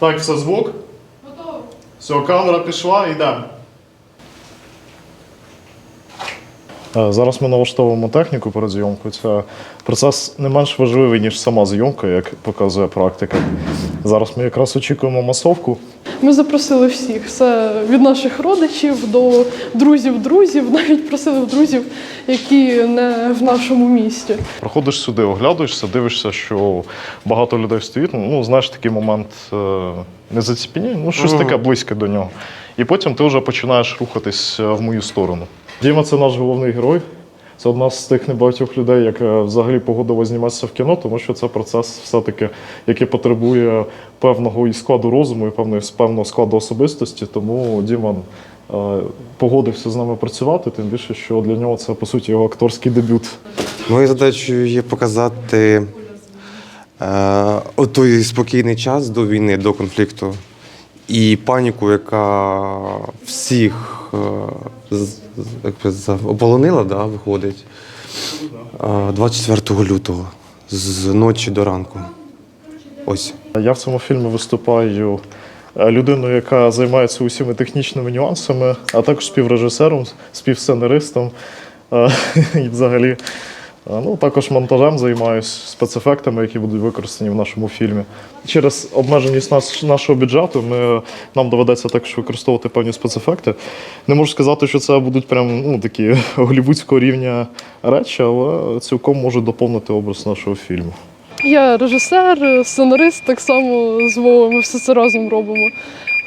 Так, все звук. Готово. Все, камера пішла, йдемо. Е, Зараз ми налаштовуємо техніку перед зйомкою. Це процес не менш важливий, ніж сама зйомка, як показує практика. Зараз ми якраз очікуємо масовку. Ми запросили всіх. Це від наших родичів до друзів друзів, навіть просили друзів, які не в нашому місті. Проходиш сюди, оглядуєшся, дивишся, що багато людей стоїть. Ну, знаєш, такий момент е, не заціпіння, ну щось таке близьке до нього. І потім ти вже починаєш рухатись е, в мою сторону. Діма це наш головний герой. Це одна з тих небагатьох людей, яка взагалі погодила зніматися в кіно, тому що це процес все-таки, який потребує певного і складу розуму, і певної певного складу особистості. Тому Діман е, погодився з нами працювати, тим більше, що для нього це по суті його акторський дебют. Моєю задачею є показати е, той спокійний час до війни, до конфлікту, і паніку, яка всіх е, ополонила, да, виходить, е, 24 лютого з ночі до ранку. Ось. Я в цьому фільмі виступаю е, людиною, яка займається усіма технічними нюансами, а також співрежисером, співсценаристом. е, І взагалі, ну, також монтажем займаюся спецефектами, які будуть використані в нашому фільмі. Через обмеженість нас, нашого бюджету ми, нам доведеться також використовувати певні спецефекти. Не можу сказати, що це будуть прям ну, такі голівудського рівня речі, але цілком можуть доповнити образ нашого фільму. Я режисер, сценарист, так само з Вовою, ми все це разом робимо.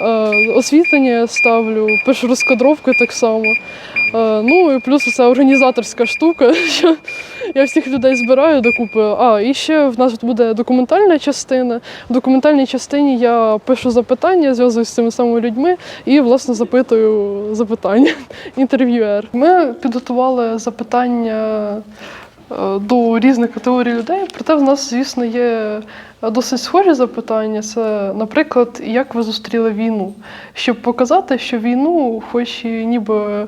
Е, освітлення я ставлю, пишу розкадровки так само. Е, ну і плюс це організаторська штука, що я всіх людей збираю докупи. А, і ще в нас буде документальна частина. В документальній частині я пишу запитання, зв'язуюсь з цими самими людьми і, власне, запитую запитання. Інтерв'юер. Ми підготували запитання до різних категорій людей. Проте в нас, звісно, є досить схожі запитання. Це, наприклад, як ви зустріли війну? Щоб показати, що війну, хоч і ніби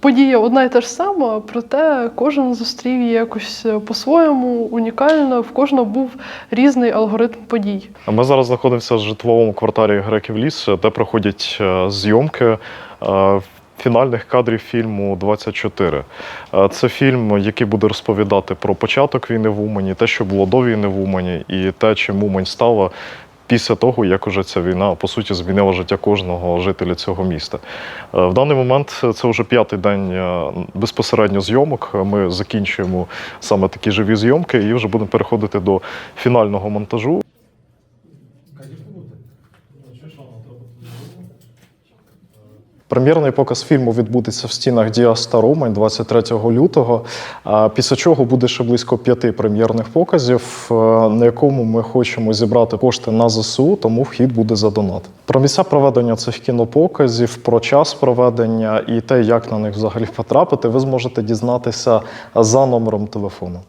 подія одна і та ж сама, проте кожен зустрів її якось по-своєму, унікально, в кожного був різний алгоритм подій. Ми зараз знаходимося в житловому кварталі Греків Ліс, де проходять е, зйомки е, фінальних кадрів фільму 24. Е, Це фільм, який буде розповідати про початок війни в Умані, те, що було до війни в Умані, і те, чим Умань стала. Після того, як уже ця війна по суті змінила життя кожного жителя цього міста, Е, в даний момент це вже п'ятий день е, безпосередньо зйомок. Ми закінчуємо саме такі живі зйомки і вже будемо переходити до фінального монтажу. Прем'єрний показ фільму відбудеться в стінах Діаста Романь 23 лютого. Після чого буде ще близько п'яти прем'єрних показів, е, на якому ми хочемо зібрати кошти на ЗСУ, тому вхід буде за донат. Про місця проведення цих кінопоказів, про час проведення і те, як на них взагалі потрапити, ви зможете дізнатися за номером телефону.